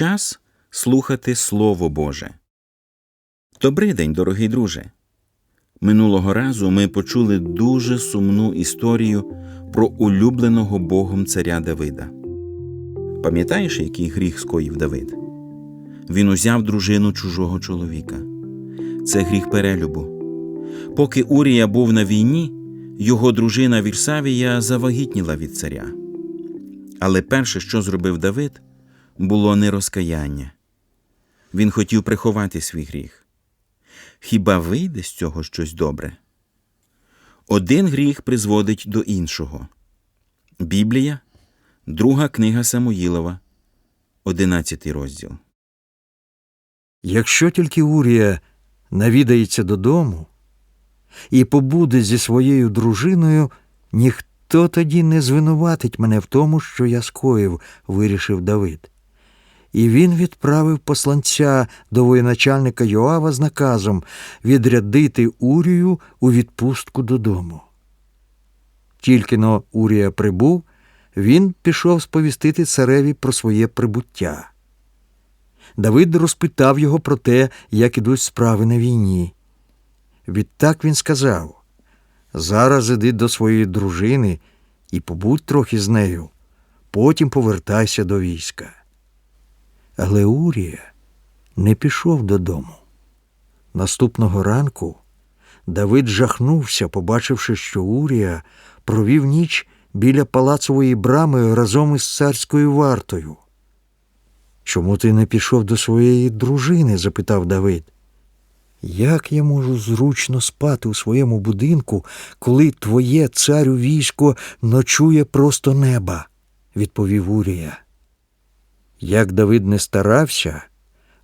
час слухати Слово Боже. Добрий день, дорогий друже. Минулого разу ми почули дуже сумну історію про улюбленого Богом царя Давида. Пам'ятаєш, який гріх скоїв Давид? Він узяв дружину чужого чоловіка. Це гріх перелюбу. Поки Урія був на війні, його дружина Вірсавія завагітніла від царя. Але перше, що зробив Давид, було не розкаяння. Він хотів приховати свій гріх. Хіба вийде з цього щось добре? Один гріх призводить до іншого. Біблія, друга книга Самуїлова, одинадцятий розділ. Якщо тільки Урія навідається додому і побуде зі своєю дружиною, ніхто тоді не звинуватить мене в тому, що я скоїв, вирішив Давид. І він відправив посланця до воєначальника Йоава з наказом відрядити Урію у відпустку додому. Тільки но Урія прибув, він пішов сповістити цареві про своє прибуття. Давид розпитав його про те, як ідуть справи на війні. Відтак він сказав Зараз іди до своєї дружини і побудь трохи з нею, потім повертайся до війська. Але Урія не пішов додому. Наступного ранку Давид жахнувся, побачивши, що Урія провів ніч біля палацової брами разом із царською вартою. Чому ти не пішов до своєї дружини? запитав Давид. Як я можу зручно спати у своєму будинку, коли твоє царю військо ночує просто неба? відповів Урія. Як Давид не старався,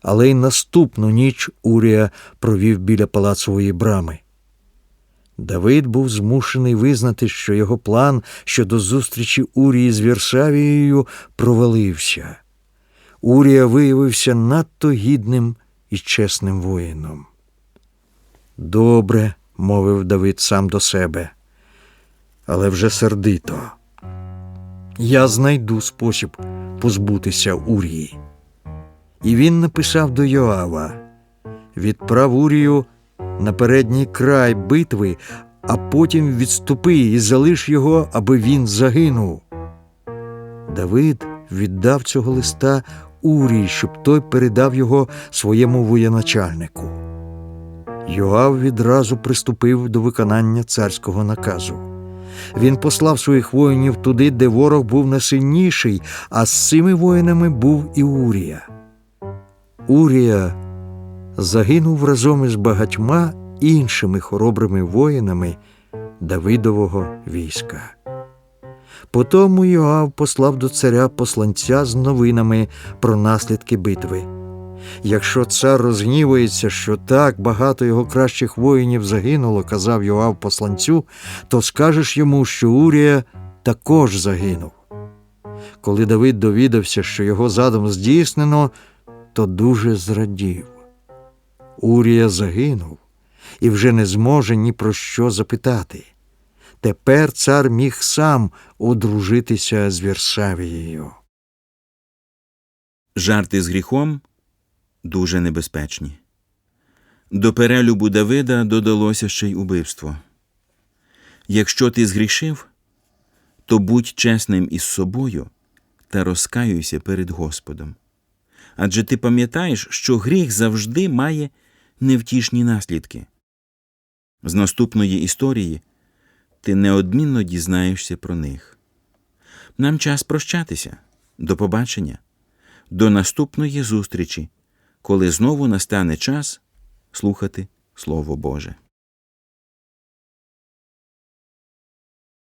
але й наступну ніч Урія провів біля палацової брами. Давид був змушений визнати, що його план щодо зустрічі Урії з Вірсавією провалився. Урія виявився надто гідним і чесним воїном. Добре, мовив Давид сам до себе, але вже сердито. Я знайду спосіб позбутися Урії. І він написав до Йоава відправ Урію на передній край битви, а потім відступи і залиш його, аби він загинув. Давид віддав цього листа Урії, щоб той передав його своєму воєначальнику. Йоав відразу приступив до виконання царського наказу. Він послав своїх воїнів туди, де ворог був найсильніший, а з цими воїнами був і Урія. Урія загинув разом із багатьма іншими хоробрими воїнами Давидового війська. Потому Йоав послав до царя посланця з новинами про наслідки битви. Якщо цар розгнівається, що так багато його кращих воїнів загинуло, казав Йоав посланцю, то скажеш йому, що Урія також загинув. Коли Давид довідався, що його задум здійснено, то дуже зрадів. Урія загинув і вже не зможе ні про що запитати. Тепер цар міг сам одружитися з Вірсавією. Жарти з гріхом дуже небезпечні. До перелюбу Давида додалося ще й убивство. Якщо ти згрішив, то будь чесним із собою та розкаюйся перед Господом. Адже ти пам'ятаєш, що гріх завжди має невтішні наслідки. З наступної історії ти неодмінно дізнаєшся про них. Нам час прощатися. До побачення, до наступної зустрічі, коли знову настане час слухати Слово Боже.